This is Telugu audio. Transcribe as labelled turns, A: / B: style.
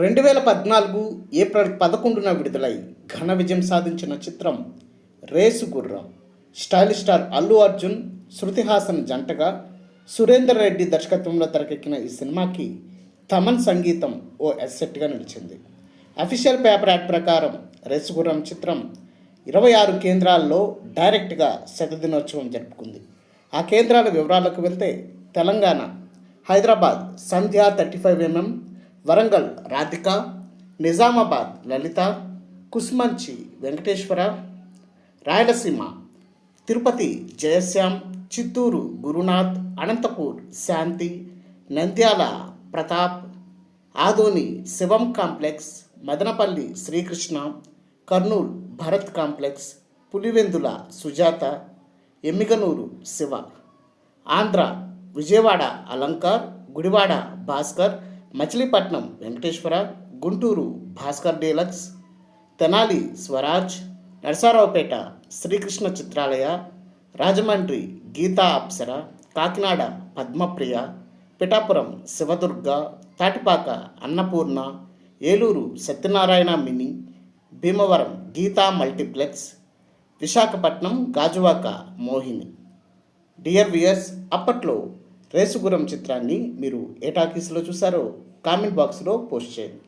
A: రెండు వేల పద్నాలుగు ఏప్రిల్ పదకొండున విడుదలై ఘన విజయం సాధించిన చిత్రం రేసు గుర్రం. స్టైల్ స్టార్ అల్లు అర్జున్ శృతి హాసన్ జంటగా సురేందర్ రెడ్డి దర్శకత్వంలో తెరకెక్కిన ఈ సినిమాకి తమన్ సంగీతం ఓ ఎస్సెట్గా నిలిచింది. అఫీషియల్ పేపర్ యాక్ట్ ప్రకారం రేసు గుర్రం చిత్రం ఇరవై ఆరు కేంద్రాల్లో డైరెక్ట్గా శతదినోత్సవం జరుపుకుంది. ఆ కేంద్రాల వివరాలకు వెళ్తే Telangana Hyderabad Sandhya thirty five MM Warangal Radhika Nizamabad Lalitha Kusumanchi Venkateswara Rayalaseema Tirupati Jayashyam Chittoor Gurunath Anantapur Shanti Nandyal Pratap Adoni Shivam complex Madanapalle Srikrishna Kurnool Bharat complex Pulivendula Sujatha Emmiganur Siva Andhra Vijayawada Alankar Gudivada Bhaskar Machilipatnam Venkateswara Guntur Bhaskar deluxe Tenali Swaraj Narasaraopet Srikrishna Chitralaya Rajahmundry Geetha Apsara Kakinada Padmapriya Pithapuram Sivadurga Tatipaka Annapurna Eluru Satyanarayana mini Bhimavaram Geetha multiplex Visakhapatnam Gajuwaka Mohini. Dear viewers అప్పట్లో రేసుగురం చిత్రాన్ని మీరు ఏ టాకీస్లో చూసారో కామెంట్ బాక్స్లో పోస్ట్ చేయండి.